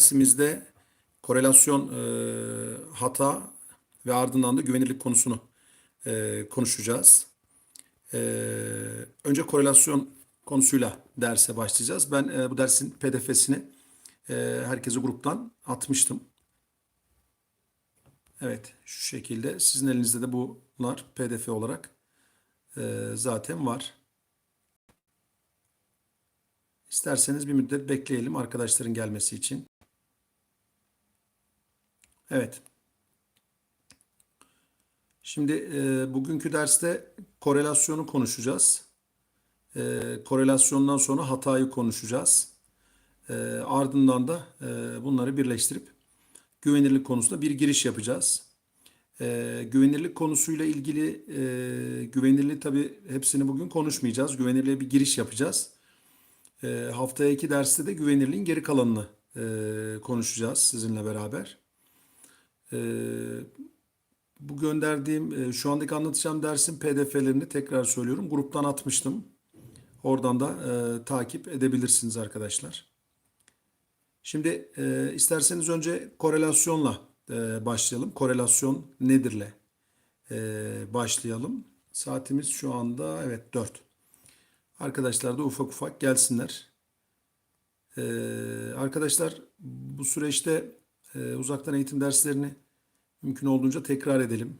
dersimizde korelasyon e, hata ve ardından da güvenirlik konusunu e, konuşacağız. E, önce korelasyon konusuyla derse başlayacağız. Ben e, bu dersin pdf'sini e, herkese gruptan atmıştım. Evet şu şekilde sizin elinizde de bunlar pdf olarak e, zaten var. İsterseniz bir müddet bekleyelim arkadaşların gelmesi için. Evet. Şimdi e, bugünkü derste korelasyonu konuşacağız. E, korelasyondan sonra hatayı konuşacağız. E, ardından da e, bunları birleştirip güvenirlik konusunda bir giriş yapacağız. E, güvenirlik konusuyla ilgili e, güvenirliği tabii hepsini bugün konuşmayacağız. Güvenirliğe bir giriş yapacağız. E, haftaya iki derste de güvenirliğin geri kalanını e, konuşacağız sizinle beraber. E, bu gönderdiğim, e, şu andaki anlatacağım dersin pdf'lerini tekrar söylüyorum. Gruptan atmıştım. Oradan da e, takip edebilirsiniz arkadaşlar. Şimdi e, isterseniz önce korelasyonla e, başlayalım. Korelasyon nedirle e, başlayalım. Saatimiz şu anda evet 4. Arkadaşlar da ufak ufak gelsinler. Ee, arkadaşlar bu süreçte e, uzaktan eğitim derslerini mümkün olduğunca tekrar edelim.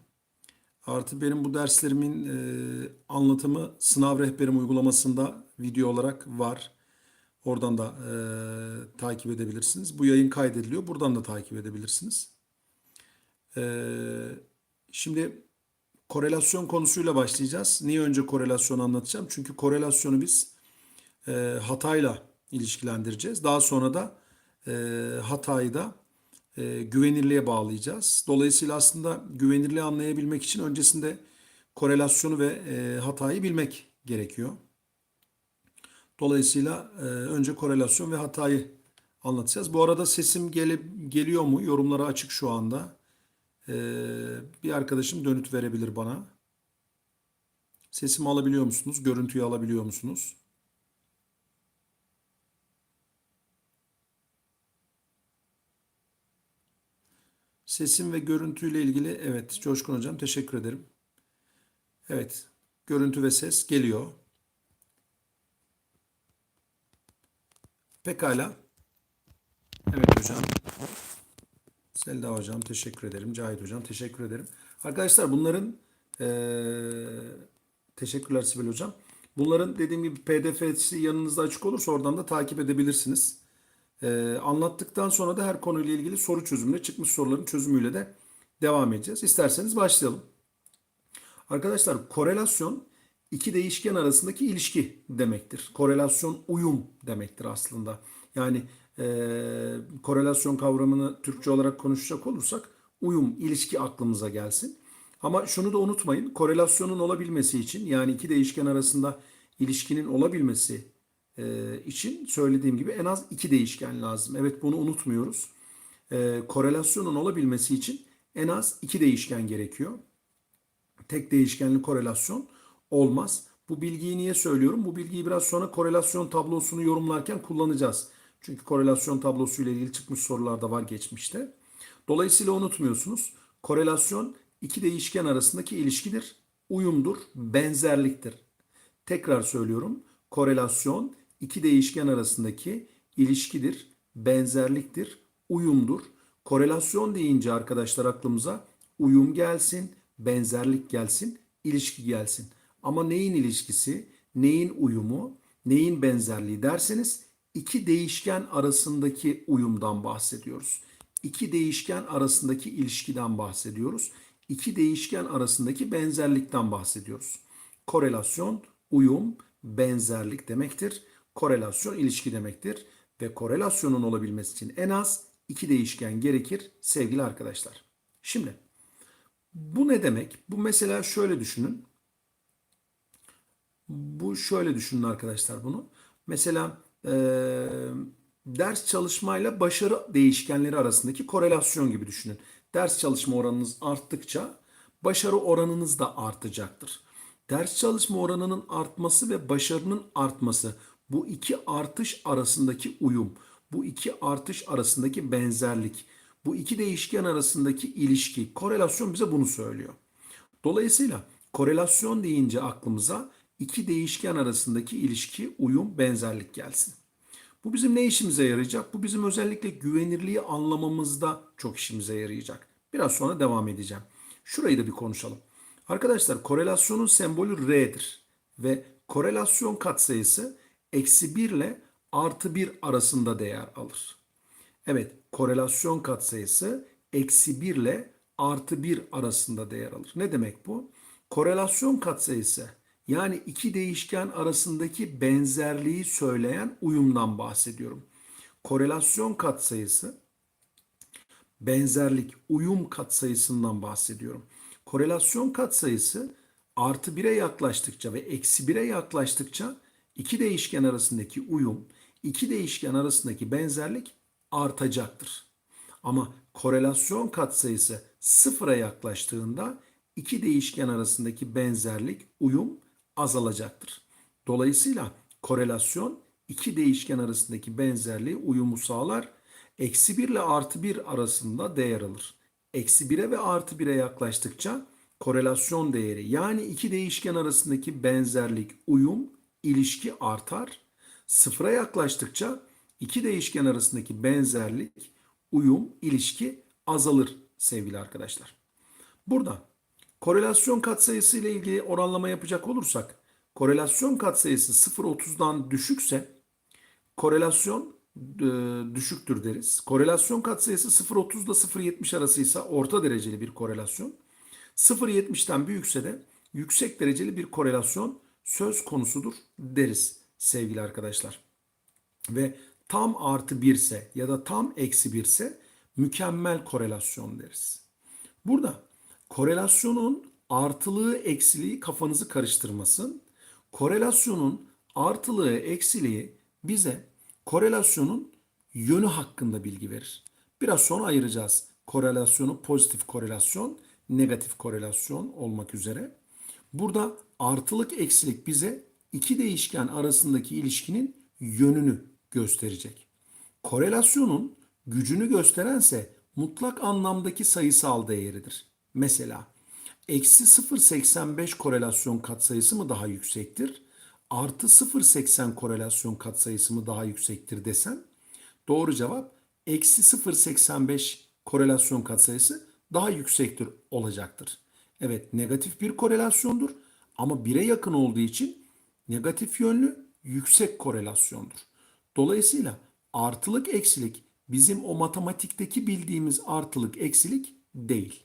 Artı benim bu derslerimin e, anlatımı sınav rehberim uygulamasında video olarak var. Oradan da e, takip edebilirsiniz. Bu yayın kaydediliyor. Buradan da takip edebilirsiniz. E, şimdi korelasyon konusuyla başlayacağız. Niye önce korelasyonu anlatacağım? Çünkü korelasyonu biz e, hatayla ilişkilendireceğiz. Daha sonra da e, hatayı da e, güvenirliğe bağlayacağız. Dolayısıyla aslında güvenirliği anlayabilmek için öncesinde korelasyonu ve e, hatayı bilmek gerekiyor. Dolayısıyla e, önce korelasyon ve hatayı anlatacağız. Bu arada sesim gele, geliyor mu? Yorumlara açık şu anda. Ee, bir arkadaşım dönüt verebilir bana. Sesimi alabiliyor musunuz? Görüntüyü alabiliyor musunuz? Sesim ve görüntüyle ilgili evet Coşkun Hocam teşekkür ederim. Evet görüntü ve ses geliyor. Pekala. Evet hocam. Selda hocam teşekkür ederim. Cahit hocam teşekkür ederim. Arkadaşlar bunların eee, teşekkürler Sibel hocam. Bunların dediğim gibi pdf'si yanınızda açık olursa oradan da takip edebilirsiniz. Eee, anlattıktan sonra da her konuyla ilgili soru çözümüne çıkmış soruların çözümüyle de devam edeceğiz. İsterseniz başlayalım. Arkadaşlar korelasyon iki değişken arasındaki ilişki demektir. Korelasyon uyum demektir aslında. Yani e, korelasyon kavramını Türkçe olarak konuşacak olursak uyum, ilişki aklımıza gelsin. Ama şunu da unutmayın. Korelasyonun olabilmesi için yani iki değişken arasında ilişkinin olabilmesi e, için söylediğim gibi en az iki değişken lazım. Evet bunu unutmuyoruz. E, korelasyonun olabilmesi için en az iki değişken gerekiyor. Tek değişkenli korelasyon olmaz. Bu bilgiyi niye söylüyorum? Bu bilgiyi biraz sonra korelasyon tablosunu yorumlarken kullanacağız. Çünkü korelasyon tablosu ile ilgili çıkmış sorular da var geçmişte. Dolayısıyla unutmuyorsunuz. Korelasyon iki değişken arasındaki ilişkidir. Uyumdur, benzerliktir. Tekrar söylüyorum. Korelasyon iki değişken arasındaki ilişkidir, benzerliktir, uyumdur. Korelasyon deyince arkadaşlar aklımıza uyum gelsin, benzerlik gelsin, ilişki gelsin. Ama neyin ilişkisi, neyin uyumu, neyin benzerliği derseniz iki değişken arasındaki uyumdan bahsediyoruz. İki değişken arasındaki ilişkiden bahsediyoruz. İki değişken arasındaki benzerlikten bahsediyoruz. Korelasyon, uyum, benzerlik demektir. Korelasyon ilişki demektir. Ve korelasyonun olabilmesi için en az iki değişken gerekir sevgili arkadaşlar. Şimdi bu ne demek? Bu mesela şöyle düşünün. Bu şöyle düşünün arkadaşlar bunu. Mesela e, ders çalışmayla başarı değişkenleri arasındaki korelasyon gibi düşünün. Ders çalışma oranınız arttıkça başarı oranınız da artacaktır. Ders çalışma oranının artması ve başarının artması bu iki artış arasındaki uyum. bu iki artış arasındaki benzerlik, bu iki değişken arasındaki ilişki, korelasyon bize bunu söylüyor. Dolayısıyla korelasyon deyince aklımıza iki değişken arasındaki ilişki, uyum, benzerlik gelsin. Bu bizim ne işimize yarayacak? Bu bizim özellikle güvenirliği anlamamızda çok işimize yarayacak. Biraz sonra devam edeceğim. Şurayı da bir konuşalım. Arkadaşlar korelasyonun sembolü R'dir. Ve korelasyon katsayısı eksi 1 ile artı 1 arasında değer alır. Evet korelasyon katsayısı eksi 1 ile artı 1 arasında değer alır. Ne demek bu? Korelasyon katsayısı yani iki değişken arasındaki benzerliği söyleyen uyumdan bahsediyorum. Korelasyon katsayısı benzerlik, uyum katsayısından bahsediyorum. Korelasyon katsayısı artı 1'e yaklaştıkça ve eksi 1'e yaklaştıkça iki değişken arasındaki uyum, iki değişken arasındaki benzerlik artacaktır. Ama korelasyon katsayısı sıfıra yaklaştığında iki değişken arasındaki benzerlik, uyum azalacaktır. Dolayısıyla korelasyon iki değişken arasındaki benzerliği, uyumu sağlar. Eksi 1 ile artı 1 arasında değer alır. Eksi 1'e ve artı 1'e yaklaştıkça korelasyon değeri yani iki değişken arasındaki benzerlik, uyum, ilişki artar. Sıfıra yaklaştıkça iki değişken arasındaki benzerlik, uyum, ilişki azalır sevgili arkadaşlar. Burada korelasyon katsayısı ile ilgili oranlama yapacak olursak korelasyon katsayısı 0.30'dan düşükse korelasyon e, düşüktür deriz. Korelasyon katsayısı 0.30 ile 0.70 arasıysa orta dereceli bir korelasyon. 0.70'ten büyükse de yüksek dereceli bir korelasyon söz konusudur deriz sevgili arkadaşlar. Ve tam artı 1 ise ya da tam eksi 1 ise mükemmel korelasyon deriz. Burada korelasyonun artılığı eksiliği kafanızı karıştırmasın. Korelasyonun artılığı eksiliği bize korelasyonun yönü hakkında bilgi verir. Biraz sonra ayıracağız korelasyonu pozitif korelasyon, negatif korelasyon olmak üzere. Burada artılık eksilik bize iki değişken arasındaki ilişkinin yönünü gösterecek. Korelasyonun gücünü gösterense mutlak anlamdaki sayısal değeridir. Mesela eksi 0.85 korelasyon katsayısı mı daha yüksektir? Artı 0.80 korelasyon katsayısı mı daha yüksektir desem doğru cevap eksi 0.85 korelasyon katsayısı daha yüksektir olacaktır. Evet negatif bir korelasyondur ama 1'e yakın olduğu için negatif yönlü yüksek korelasyondur. Dolayısıyla artılık eksilik bizim o matematikteki bildiğimiz artılık eksilik değil.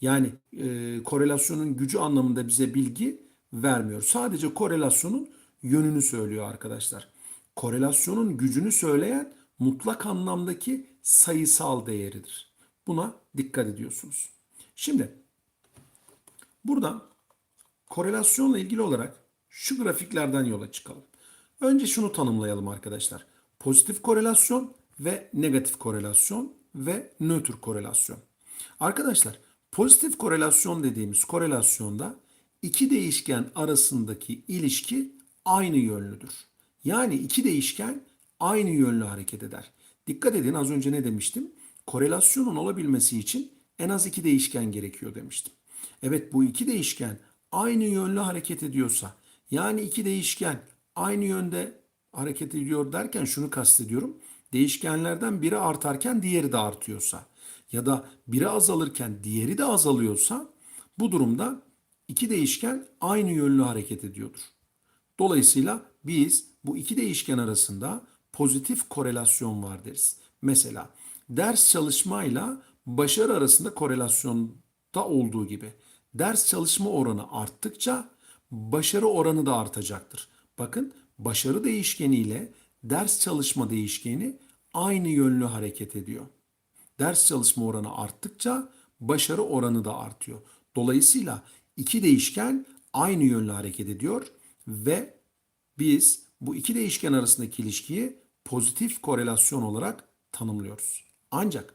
Yani e, korelasyonun gücü anlamında bize bilgi vermiyor. Sadece korelasyonun yönünü söylüyor arkadaşlar. Korelasyonun gücünü söyleyen mutlak anlamdaki sayısal değeridir. Buna dikkat ediyorsunuz. Şimdi burada korelasyonla ilgili olarak şu grafiklerden yola çıkalım. Önce şunu tanımlayalım arkadaşlar. Pozitif korelasyon ve negatif korelasyon ve nötr korelasyon. Arkadaşlar pozitif korelasyon dediğimiz korelasyonda iki değişken arasındaki ilişki aynı yönlüdür. Yani iki değişken aynı yönlü hareket eder. Dikkat edin az önce ne demiştim? Korelasyonun olabilmesi için en az iki değişken gerekiyor demiştim. Evet bu iki değişken aynı yönlü hareket ediyorsa yani iki değişken aynı yönde hareket ediyor derken şunu kastediyorum. Değişkenlerden biri artarken diğeri de artıyorsa ya da biri azalırken diğeri de azalıyorsa bu durumda iki değişken aynı yönlü hareket ediyordur. Dolayısıyla biz bu iki değişken arasında pozitif korelasyon var deriz. Mesela ders çalışmayla başarı arasında korelasyonda olduğu gibi ders çalışma oranı arttıkça başarı oranı da artacaktır. Bakın başarı değişkeni ile ders çalışma değişkeni aynı yönlü hareket ediyor. Ders çalışma oranı arttıkça başarı oranı da artıyor. Dolayısıyla iki değişken aynı yönlü hareket ediyor ve biz bu iki değişken arasındaki ilişkiyi pozitif korelasyon olarak tanımlıyoruz. Ancak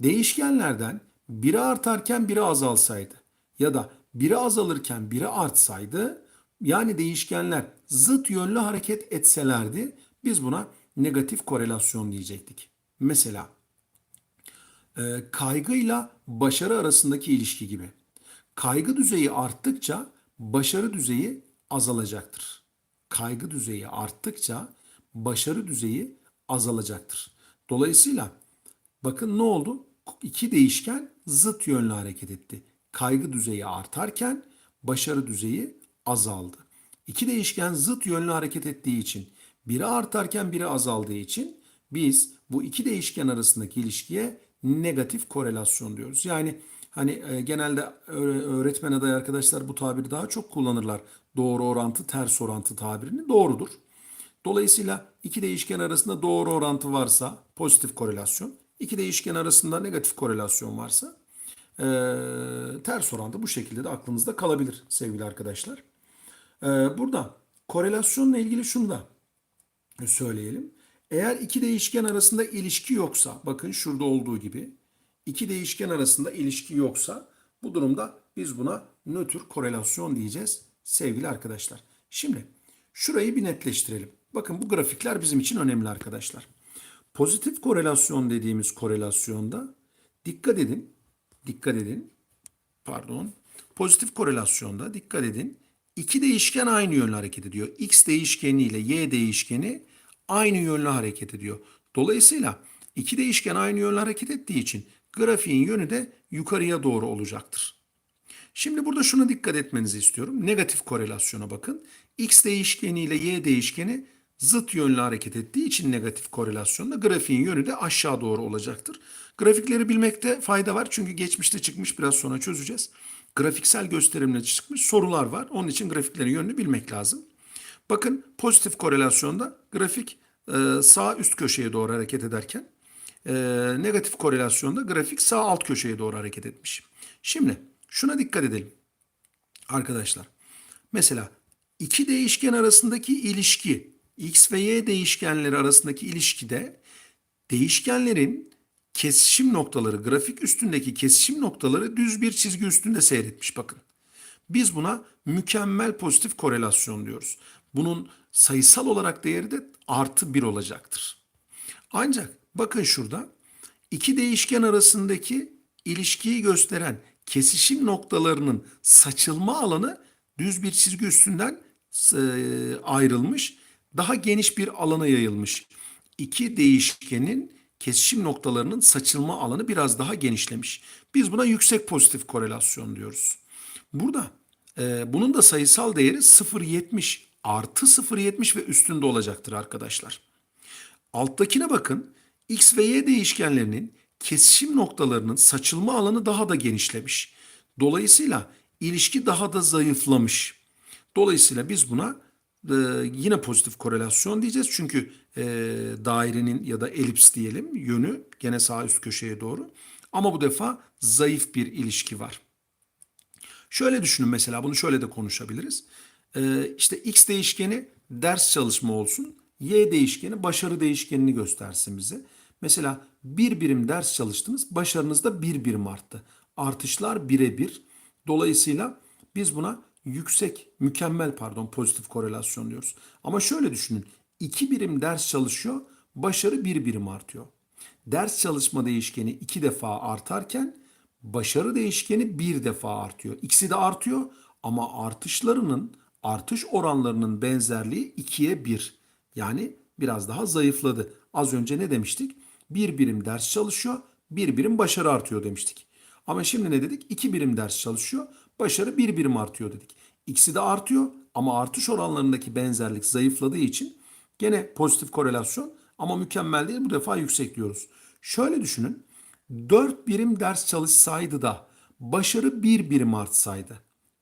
değişkenlerden biri artarken biri azalsaydı ya da biri azalırken biri artsaydı yani değişkenler zıt yönlü hareket etselerdi biz buna negatif korelasyon diyecektik. Mesela e, kaygıyla başarı arasındaki ilişki gibi. Kaygı düzeyi arttıkça başarı düzeyi azalacaktır. Kaygı düzeyi arttıkça başarı düzeyi azalacaktır. Dolayısıyla bakın ne oldu? İki değişken zıt yönlü hareket etti. Kaygı düzeyi artarken başarı düzeyi azaldı. İki değişken zıt yönlü hareket ettiği için biri artarken biri azaldığı için biz bu iki değişken arasındaki ilişkiye negatif korelasyon diyoruz. Yani hani e, genelde öğre- öğretmen adayı arkadaşlar bu tabiri daha çok kullanırlar. Doğru orantı, ters orantı tabirini doğrudur. Dolayısıyla iki değişken arasında doğru orantı varsa pozitif korelasyon, iki değişken arasında negatif korelasyon varsa e, ters orantı bu şekilde de aklınızda kalabilir sevgili arkadaşlar. E, burada korelasyonla ilgili şunu da söyleyelim. Eğer iki değişken arasında ilişki yoksa, bakın şurada olduğu gibi, iki değişken arasında ilişki yoksa bu durumda biz buna nötr korelasyon diyeceğiz sevgili arkadaşlar. Şimdi şurayı bir netleştirelim. Bakın bu grafikler bizim için önemli arkadaşlar. Pozitif korelasyon dediğimiz korelasyonda dikkat edin, dikkat edin, pardon, pozitif korelasyonda dikkat edin. iki değişken aynı yönlü hareket ediyor. X değişkeni ile Y değişkeni aynı yönlü hareket ediyor. Dolayısıyla iki değişken aynı yönlü hareket ettiği için grafiğin yönü de yukarıya doğru olacaktır. Şimdi burada şuna dikkat etmenizi istiyorum. Negatif korelasyona bakın. X değişkeni ile Y değişkeni zıt yönlü hareket ettiği için negatif korelasyonda grafiğin yönü de aşağı doğru olacaktır. Grafikleri bilmekte fayda var çünkü geçmişte çıkmış biraz sonra çözeceğiz. Grafiksel gösterimle çıkmış sorular var. Onun için grafiklerin yönünü bilmek lazım. Bakın pozitif korelasyonda grafik e, sağ üst köşeye doğru hareket ederken e, negatif korelasyonda grafik sağ alt köşeye doğru hareket etmiş. Şimdi şuna dikkat edelim arkadaşlar. Mesela iki değişken arasındaki ilişki x ve y değişkenleri arasındaki ilişkide değişkenlerin kesişim noktaları grafik üstündeki kesişim noktaları düz bir çizgi üstünde seyretmiş bakın. Biz buna mükemmel pozitif korelasyon diyoruz. Bunun sayısal olarak değeri de artı bir olacaktır. Ancak bakın şurada iki değişken arasındaki ilişkiyi gösteren kesişim noktalarının saçılma alanı düz bir çizgi üstünden ayrılmış, daha geniş bir alana yayılmış. İki değişkenin kesişim noktalarının saçılma alanı biraz daha genişlemiş. Biz buna yüksek pozitif korelasyon diyoruz. Burada e, bunun da sayısal değeri 0.70 artı 0.70 ve üstünde olacaktır arkadaşlar. Alttakine bakın. X ve Y değişkenlerinin kesişim noktalarının saçılma alanı daha da genişlemiş. Dolayısıyla ilişki daha da zayıflamış. Dolayısıyla biz buna e, yine pozitif korelasyon diyeceğiz. Çünkü e, dairenin ya da elips diyelim yönü gene sağ üst köşeye doğru. Ama bu defa zayıf bir ilişki var. Şöyle düşünün mesela bunu şöyle de konuşabiliriz. Ee, işte x değişkeni ders çalışma olsun. Y değişkeni başarı değişkenini göstersin bize. Mesela bir birim ders çalıştınız. Başarınız da bir birim arttı. Artışlar birebir. Dolayısıyla biz buna yüksek, mükemmel pardon pozitif korelasyon diyoruz. Ama şöyle düşünün. iki birim ders çalışıyor. Başarı bir birim artıyor. Ders çalışma değişkeni iki defa artarken başarı değişkeni bir defa artıyor. İkisi de artıyor ama artışlarının artış oranlarının benzerliği 2'ye 1. Yani biraz daha zayıfladı. Az önce ne demiştik? Bir birim ders çalışıyor, bir birim başarı artıyor demiştik. Ama şimdi ne dedik? İki birim ders çalışıyor, başarı bir birim artıyor dedik. İkisi de artıyor ama artış oranlarındaki benzerlik zayıfladığı için gene pozitif korelasyon ama mükemmel değil bu defa yüksek diyoruz. Şöyle düşünün. 4 birim ders çalışsaydı da başarı 1 birim artsaydı.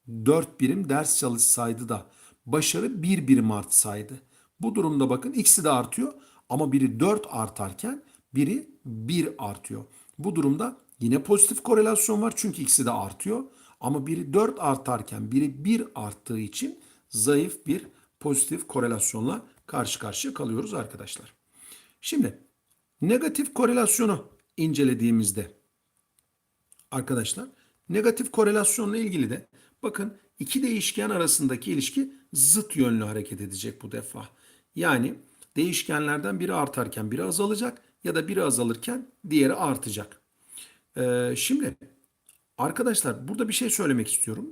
4 birim ders çalışsaydı da başarı 1 birim artsaydı. Bu durumda bakın ikisi de artıyor ama biri 4 artarken biri 1 artıyor. Bu durumda yine pozitif korelasyon var çünkü ikisi de artıyor. Ama biri 4 artarken biri 1 arttığı için zayıf bir pozitif korelasyonla karşı karşıya kalıyoruz arkadaşlar. Şimdi negatif korelasyonu incelediğimizde arkadaşlar negatif korelasyonla ilgili de bakın iki değişken arasındaki ilişki zıt yönlü hareket edecek bu defa. Yani değişkenlerden biri artarken biri azalacak ya da biri azalırken diğeri artacak. Ee, şimdi arkadaşlar burada bir şey söylemek istiyorum.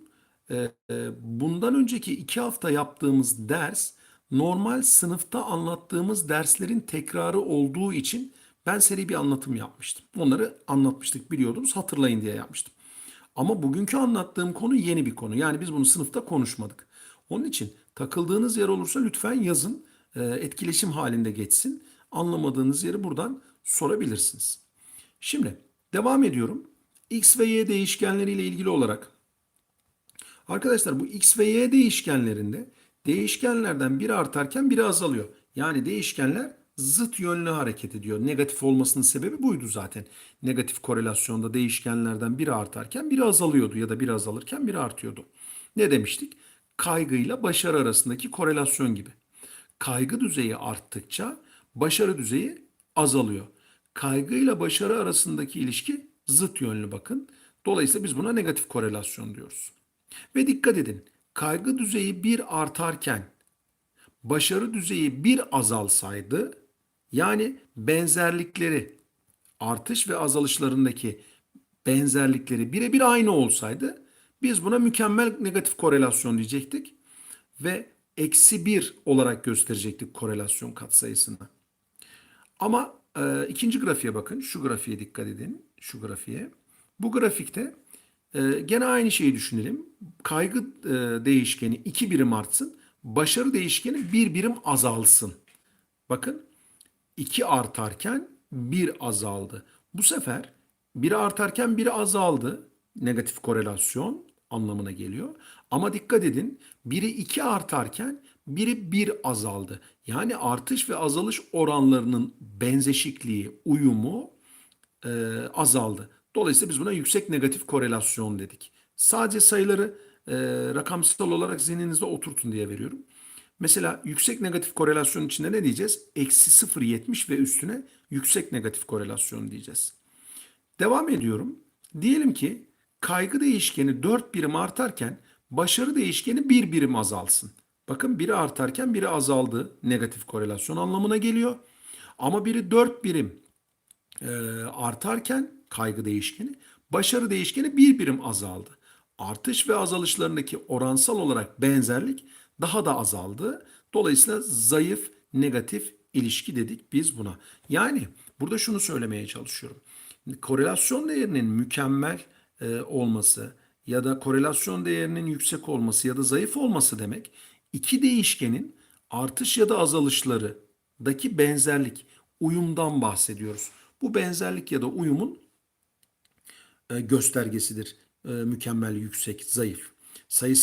Ee, e, bundan önceki iki hafta yaptığımız ders normal sınıfta anlattığımız derslerin tekrarı olduğu için ben seri bir anlatım yapmıştım. Onları anlatmıştık biliyordunuz hatırlayın diye yapmıştım. Ama bugünkü anlattığım konu yeni bir konu. Yani biz bunu sınıfta konuşmadık. Onun için takıldığınız yer olursa lütfen yazın. Ee, Etkileşim halinde geçsin. Anlamadığınız yeri buradan sorabilirsiniz. Şimdi devam ediyorum. X ve Y değişkenleriyle ilgili olarak Arkadaşlar bu x ve y değişkenlerinde değişkenlerden biri artarken biri azalıyor. Yani değişkenler zıt yönlü hareket ediyor. Negatif olmasının sebebi buydu zaten. Negatif korelasyonda değişkenlerden biri artarken biri azalıyordu ya da biri azalırken biri artıyordu. Ne demiştik? Kaygıyla başarı arasındaki korelasyon gibi. Kaygı düzeyi arttıkça başarı düzeyi azalıyor. Kaygıyla başarı arasındaki ilişki zıt yönlü bakın. Dolayısıyla biz buna negatif korelasyon diyoruz. Ve dikkat edin. Kaygı düzeyi bir artarken başarı düzeyi bir azalsaydı yani benzerlikleri artış ve azalışlarındaki benzerlikleri birebir aynı olsaydı biz buna mükemmel negatif korelasyon diyecektik ve eksi bir olarak gösterecektik korelasyon katsayısını. Ama e, ikinci grafiğe bakın. Şu grafiğe dikkat edin. Şu grafiğe. Bu grafikte e, gene aynı şeyi düşünelim. Kaygı e, değişkeni 2 birim artsın. Başarı değişkeni 1 birim azalsın. Bakın 2 artarken 1 azaldı. Bu sefer biri artarken biri azaldı. Negatif korelasyon anlamına geliyor. Ama dikkat edin biri 2 artarken biri 1 azaldı. Yani artış ve azalış oranlarının benzeşikliği, uyumu e, azaldı. Dolayısıyla biz buna yüksek negatif korelasyon dedik. Sadece sayıları e, rakamsal olarak zihninizde oturtun diye veriyorum. Mesela yüksek negatif korelasyon içinde ne diyeceğiz? Eksi 0.70 ve üstüne yüksek negatif korelasyon diyeceğiz. Devam ediyorum. Diyelim ki kaygı değişkeni 4 birim artarken başarı değişkeni 1 birim azalsın. Bakın biri artarken biri azaldı. Negatif korelasyon anlamına geliyor. Ama biri 4 birim e, artarken kaygı değişkeni, başarı değişkeni bir birim azaldı. Artış ve azalışlarındaki oransal olarak benzerlik daha da azaldı. Dolayısıyla zayıf negatif ilişki dedik biz buna. Yani burada şunu söylemeye çalışıyorum. Korelasyon değerinin mükemmel e, olması ya da korelasyon değerinin yüksek olması ya da zayıf olması demek iki değişkenin artış ya da azalışlarındaki benzerlik, uyumdan bahsediyoruz. Bu benzerlik ya da uyumun e, göstergesidir. E, mükemmel, yüksek, zayıf. Sayısal